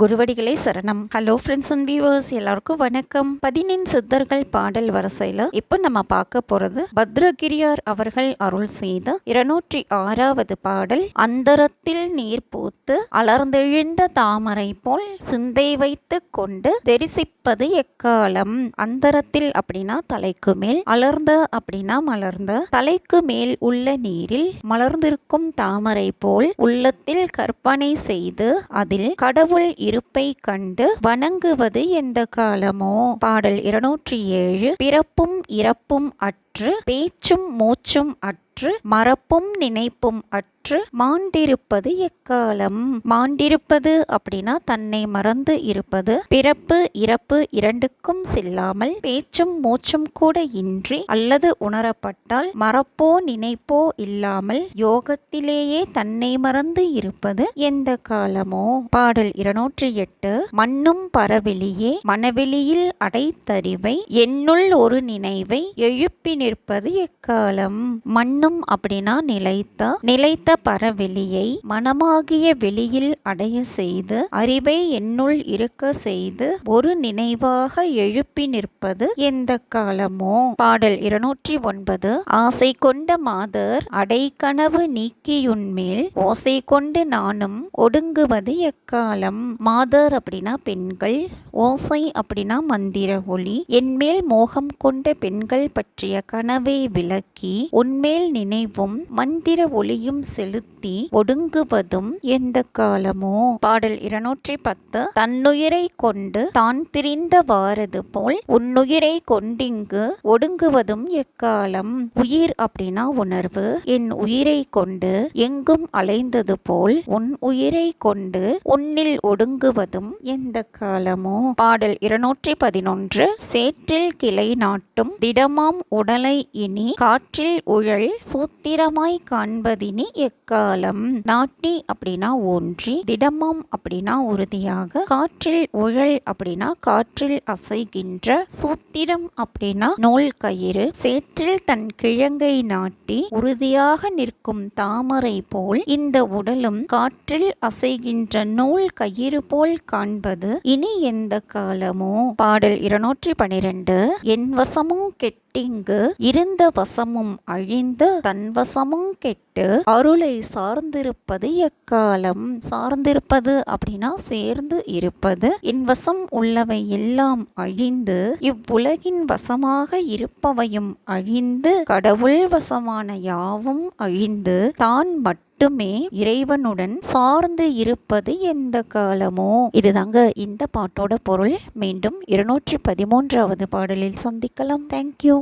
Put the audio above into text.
குருவடிகளே சரணம். Hello friends and viewers எல்லாருக்கும் வணக்கம். பதினெண் சித்தர்கள் பாடல் வரிசையில் இப்போ நம்ம பார்க்க போறது பத்ரகிரியார் அவர்கள் அருள் செய்த இருநூற்றி ஆறாவது பாடல் அந்தரத்தில் நீர் பூத்து அலர்ந்தெழுந்த தாமரை போல் சிந்தை வைத்து கொண்டு தரிசிப்பது எக்காலம்? அந்தரத்தில் அப்படின்னா தலைக்கு மேல் அலர்ந்த அப்படின்னா மலர்ந்த தலைக்கு மேல் உள்ள நீரில் மலர்ந்திருக்கும் தாமரை போல் உள்ளத்தில் கற்பனை செய்து அதில் கடவுள் இருப்பை கண்டு வணங்குவது எந்த காலமோ? பாடல் இருநூற்றி ஏழு பிறப்பும் இறப்பும் அற்ற பேச்சும் மூச்சும் அற்று மறப்பும் நினைப்பும் அற்று அற்று மாண்டிருப்பது எக்காலம்? மாண்டிருப்பது அப்படின்னா தன்னை மறந்து இருப்பது. பிறப்பு இறப்பு இரண்டுக்கும் செல்லாமல் பேச்சும் மூச்சும் கூட இன்றி அல்லது உணரப்பட்டால் மறப்போ நினைப்போ இல்லாமல் யோகத்திலேயே தன்னை மறந்து இருப்பது எந்த காலமோ? பாடல் இருநூற்றி எட்டு மண்ணும் பரவெளியே மனவெளியில் அடைத்தறிவை என்னுள் ஒரு நினைவை எழுப்பி நிற்பது எக்காலம்? மண்ணும் அப்படின்னா நிலைத்த நிலைத்த பரவெளியை மனமாகிய வெளியில் அடைய செய்து அறிவை என்னுள் இருக்க செய்து ஒரு நினைவாக எழுப்பி நிற்பது எந்த காலமோ? பாடல் இருநூற்றி ஒன்பது ஆசை கொண்ட மாதர் அடைக்கனவு நீக்கியுண்மேல் ஓசை கொண்டு நானும் ஒடுங்குவது எக்காலம்? மாதர் அப்படின்னா பெண்கள் ஓசை அப்படின்னா மந்திர ஒளி. என்மேல் மோகம் கொண்ட பெண்கள் பற்றிய கனவை விளக்கி உன்மேல் நினைவும் மந்திர ஒளியும் செலுத்தி ஒடுங்குவதும் எந்த காலமோ? பாடல் இருநூற்றி பத்து. தன்னுயிரை கொண்டு தான் திரிந்த வாரது போல் உன்னுயிரை கொண்டிங்கு ஒடுங்குவதும் எக்காலம்? உயிர் அப்படின்னா உணர்வு. என் உயிரை கொண்டு எங்கும் அலைந்தது போல் உன் உயிரை கொண்டு உன்னில் ஒடுங்குவதும் எந்த காலமோ? பாடல் இருநூற்றி பதினொன்று. சேற்றில் கிளை நாட்டும் திடமாம் உடல் இனி காற்றில் உழல் சூத்திரமாய் காண்பதினி எக்காலம்? நாட்டி அப்படின்னா ஒன்றி திடமம் அப்படின்னா உறுதியாக காற்றில் உழல் அப்படின்னா காற்றில் அசைகின்ற சூத்திரம் அப்படின்னா நூல் கயிறு சேற்றில் தன் கிழங்கை நாட்டி உறுதியாக நிற்கும் தாமரை போல் இந்த உடலும் காற்றில் அசைகின்ற நூல் கயிறு போல் காண்பது இனி எந்த காலமோ? பாடல் இருநூற்றி பனிரெண்டு என் வசமும் கெட்டிங்கு இருந்த வசமும் அழிந்து தன் வசமும் கெட்டு அருளை சார்ந்திருப்பது எக்காலம்? சார்ந்திருப்பது அப்படின்னா சேர்ந்து இருப்பது. என் வசம் உள்ளவை எல்லாம் அழிந்து இவ்வுலகின் வசமாக இருப்பவையும் அழிந்து கடவுள் வசமான யாவும் அழிந்து தான் மட்டும் மட்டுமே இறைவனுடன் சார்ந்து இருப்பது எந்த காலமோ? இதுதாங்க இந்த பாட்டோட பொருள். மீண்டும் இருநூற்றி பதிமூன்றாவது பாடலில் சந்திக்கலாம். தேங்க்யூ